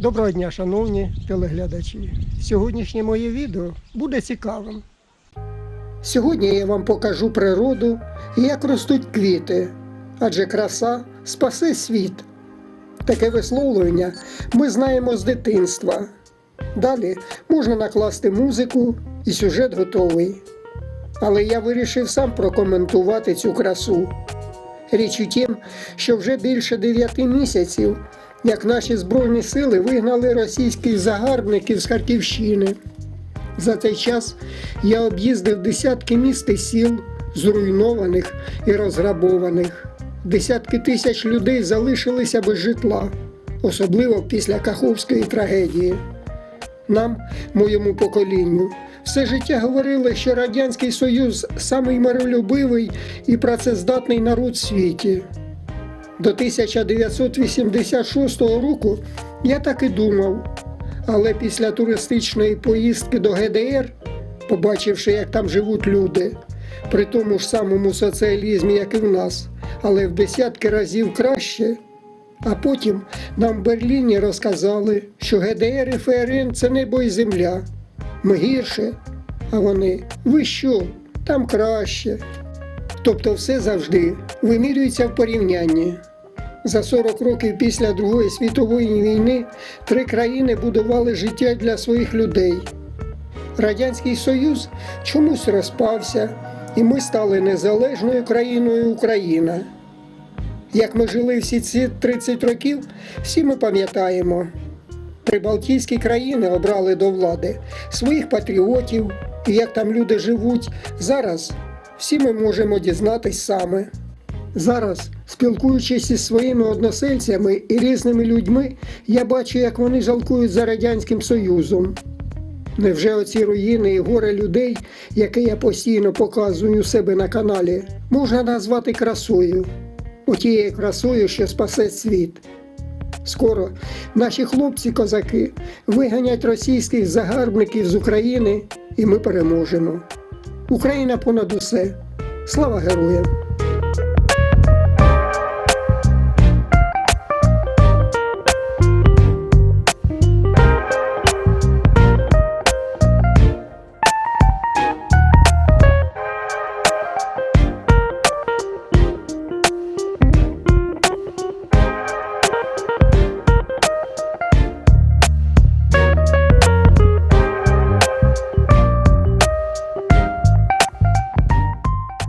Доброго дня, шановні телеглядачі. Сьогоднішнє моє відео буде цікавим. Сьогодні я вам покажу природу і як ростуть квіти, адже краса спасе світ. Таке висловлювання ми знаємо з дитинства. Далі можна накласти музику і сюжет готовий. Але я вирішив сам прокоментувати цю красу. Річ у тім, що вже більше дев'яти місяців, як наші Збройні сили вигнали російських загарбників з Харківщини. За цей час я об'їздив десятки міст і сіл, зруйнованих і розграбованих. Десятки тисяч людей залишилися без житла, особливо після Каховської трагедії. Нам, моєму поколінню, все життя говорили, що Радянський Союз самий миролюбивий і працездатний народ в світі. До 1986 року я так і думав. Але після туристичної поїздки до ГДР, побачивши, як там живуть люди, при тому ж самому соціалізмі, як і в нас, але в десятки разів краще. А потім нам в Берліні розказали, що ГДР і ФРН це небо і земля. Ми гірше, а вони ви що? Там краще. Тобто все завжди вимірюється в порівнянні. За 40 років після Другої світової війни три країни будували життя для своїх людей. Радянський Союз чомусь розпався, і ми стали незалежною країною Україна. Як ми жили всі ці 30 років, всі ми пам'ятаємо. Прибалтійські країни обрали до влади своїх патріотів, і як там люди живуть, зараз всі ми можемо дізнатись саме. Зараз, спілкуючись із своїми односельцями і різними людьми, я бачу, як вони жалкують за Радянським Союзом. Невже оці руїни і горе людей, яке я постійно показую у себе на каналі, можна назвати красою? Отією красою, що спасе світ. Скоро наші хлопці-козаки виганять російських загарбників з України, і ми переможемо. Україна понад усе. Слава героям!